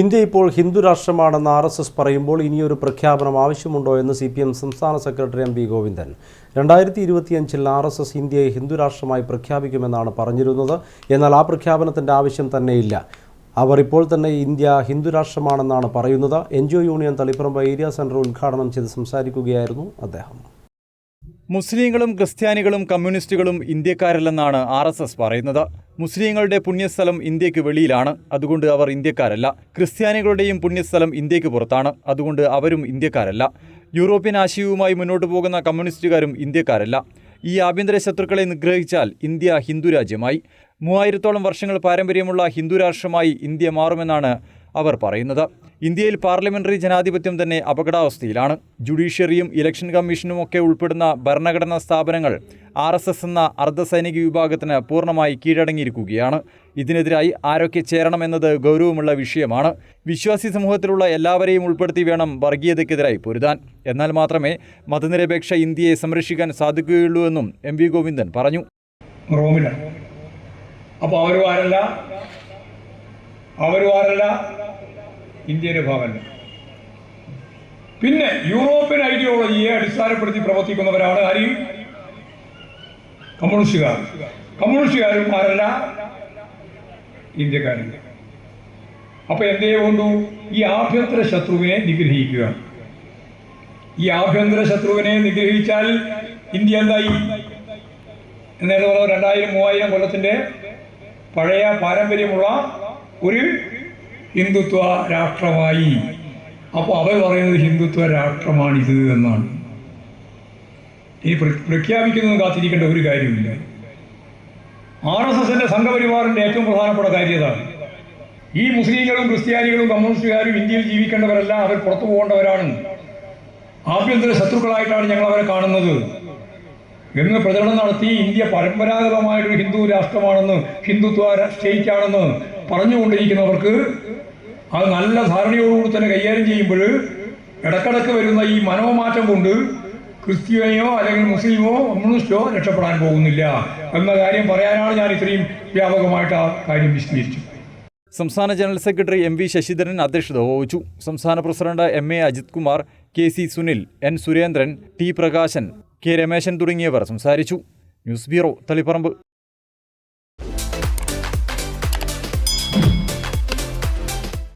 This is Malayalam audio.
ഇന്ത്യ ഇപ്പോൾ ഹിന്ദു രാഷ്ട്രമാണെന്ന് ആർ എസ് എസ് പറയുമ്പോൾ ഇനിയൊരു പ്രഖ്യാപനം ആവശ്യമുണ്ടോ എന്ന് സി പി എം സംസ്ഥാന സെക്രട്ടറി എം വി ഗോവിന്ദൻ. രണ്ടായിരത്തി ഇരുപത്തിയഞ്ചിൽ ആർ എസ് എസ് ഇന്ത്യയെ ഹിന്ദു രാഷ്ട്രമായി പ്രഖ്യാപിക്കുമെന്നാണ് പറഞ്ഞിരുന്നത്. എന്നാൽ ആ പ്രഖ്യാപനത്തിന്റെ ആവശ്യം തന്നെയില്ല. അവർ ഇപ്പോൾ തന്നെ ഇന്ത്യ ഹിന്ദു രാഷ്ട്രമാണെന്നാണ് പറയുന്നത്. N G O union Taliparamba area centre ഉദ്ഘാടനം ചെയ്ത് സംസാരിക്കുകയായിരുന്നു അദ്ദേഹം. മുസ്ലിങ്ങളും ക്രിസ്ത്യാനികളും കമ്മ്യൂണിസ്റ്റുകളും ഇന്ത്യക്കാരല്ലെന്നാണ് ആർ എസ് എസ് പറയുന്നത്. മുസ്ലിങ്ങളുടെ പുണ്യസ്ഥലം ഇന്ത്യയ്ക്ക് വെളിയിലാണ്. അതുകൊണ്ട് അവർ ഇന്ത്യക്കാരല്ല. ക്രിസ്ത്യാനികളുടെയും പുണ്യസ്ഥലം ഇന്ത്യയ്ക്ക് പുറത്താണ്. അതുകൊണ്ട് അവരും ഇന്ത്യക്കാരല്ല. യൂറോപ്യൻ ആശയവുമായി മുന്നോട്ട് പോകുന്ന കമ്മ്യൂണിസ്റ്റുകാരും ഇന്ത്യക്കാരല്ല. ഈ ആഭ്യന്തര ശത്രുക്കളെ നിഗ്രഹിച്ചാൽ ഇന്ത്യ ഹിന്ദു രാജ്യമായി. മൂവായിരത്തോളം വർഷങ്ങൾ പാരമ്പര്യമുള്ള ഹിന്ദു രാഷ്ട്രമായി ഇന്ത്യ മാറുമെന്നാണ് അവർ പറയുന്നത്. ഇന്ത്യയിൽ പാർലമെന്ററി ജനാധിപത്യം തന്നെ അപകടാവസ്ഥയിലാണ്. ജുഡീഷ്യറിയും ഇലക്ഷൻ കമ്മീഷനും ഒക്കെ ഉൾപ്പെടുന്ന ഭരണഘടനാ സ്ഥാപനങ്ങൾ ആർ എസ് എസ് എന്ന അർദ്ധസൈനിക വിഭാഗത്തിന് പൂർണമായി കീഴടങ്ങിയിരിക്കുകയാണ്. ഇതിനെതിരായി ആരൊക്കെ ചേരണമെന്നത് ഗൗരവമുള്ള വിഷയമാണ്. വിശ്വാസി സമൂഹത്തിലുള്ള എല്ലാവരെയും ഉൾപ്പെടുത്തി വേണം വർഗീയതയ്ക്കെതിരായി പൊരുതാൻ. എന്നാൽ മാത്രമേ മതനിരപേക്ഷ ഇന്ത്യയെ സംരക്ഷിക്കാൻ സാധിക്കുകയുള്ളൂ എന്നും എം വി ഗോവിന്ദൻ പറഞ്ഞു. അപ്പോൾ ഇന്ത്യയുടെ പിന്നെ യൂറോപ്യൻ ഐഡിയോളജിയെ അടിസ്ഥാനപ്പെടുത്തി പ്രവർത്തിക്കുന്നവരാണ് ആര്? കമ്മ്യൂണിസ്റ്റുകാർ. കമ്മ്യൂണിസ്റ്റുകാരും ആരല്ല? ഇന്ത്യക്കാരില്ല അപ്പൊ എന്തേ കൊണ്ടു? ഈ ആഭ്യന്തര ശത്രുവിനെ നിഗ്രഹിക്കുക. ഈ ആഭ്യന്തര ശത്രുവിനെ നിഗ്രഹിച്ചാൽ ഇന്ത്യ എന്തായി? നേരത്തെ പറഞ്ഞ രണ്ടായിരം മൂവായിരം കൊല്ലത്തിന്റെ പഴയ പാരമ്പര്യമുള്ള ഒരു ഹിന്ദുത്വ രാഷ്ട്രമായി. അപ്പോൾ അവർ പറയുന്നത് ഹിന്ദുത്വ രാഷ്ട്രമാണിത് എന്നാണ്. ഇനി പ്രഖ്യാപിക്കുന്ന കാത്തിരിക്കേണ്ട ഒരു കാര്യമില്ല ആർ എസ് എസിന്റെ സംഘപരിവാറിന്റെ ഏറ്റവും പ്രധാനപ്പെട്ട കാര്യം ഇതാണ്. ഈ മുസ്ലിങ്ങളും ക്രിസ്ത്യാനികളും കമ്മ്യൂണിസ്റ്റുകാരും ഇന്ത്യയിൽ ജീവിക്കേണ്ടവരല്ല അവർ പുറത്തു പോകേണ്ടവരാണ്. ആഭ്യന്തര ശത്രുക്കളായിട്ടാണ് ഞങ്ങൾ അവരെ കാണുന്നത്. എന്ന് പ്രചരണം നടത്തി ഇന്ത്യ പരമ്പരാഗതമായിട്ടൊരു ഹിന്ദു രാഷ്ട്രമാണെന്ന് ഹിന്ദുത്വ സ്റ്റേറ്റ് ആണെന്ന് പറഞ്ഞുകൊണ്ടിരിക്കുന്നവർക്ക് അത് നല്ല ധാരണയോടുകൂടി തന്നെ കൈകാര്യം ചെയ്യുമ്പോൾ ഇടക്കിടക്ക് വരുന്ന ഈ മനോമാറ്റം കൊണ്ട് ക്രിസ്ത്യാനിയോ അല്ലെങ്കിൽ മുസ്ലിമോ കമ്മ്യൂണിസ്റ്റോ രക്ഷപ്പെടാൻ പോകുന്നില്ല എന്ന കാര്യം പറയാനാണ് ഞാൻ ഇത്രയും വ്യാപകമായിട്ട് ആ കാര്യം വിശദീകരിച്ചത്. സംസ്ഥാന general secretary M V Sasidharan അധ്യക്ഷത വഹിച്ചു. സംസ്ഥാന president M A Ajith Kumar K C Sunil N Surendran T Prakashan K Rameshan തുടങ്ങിയവർ സംസാരിച്ചു. News bureau Taliparamba.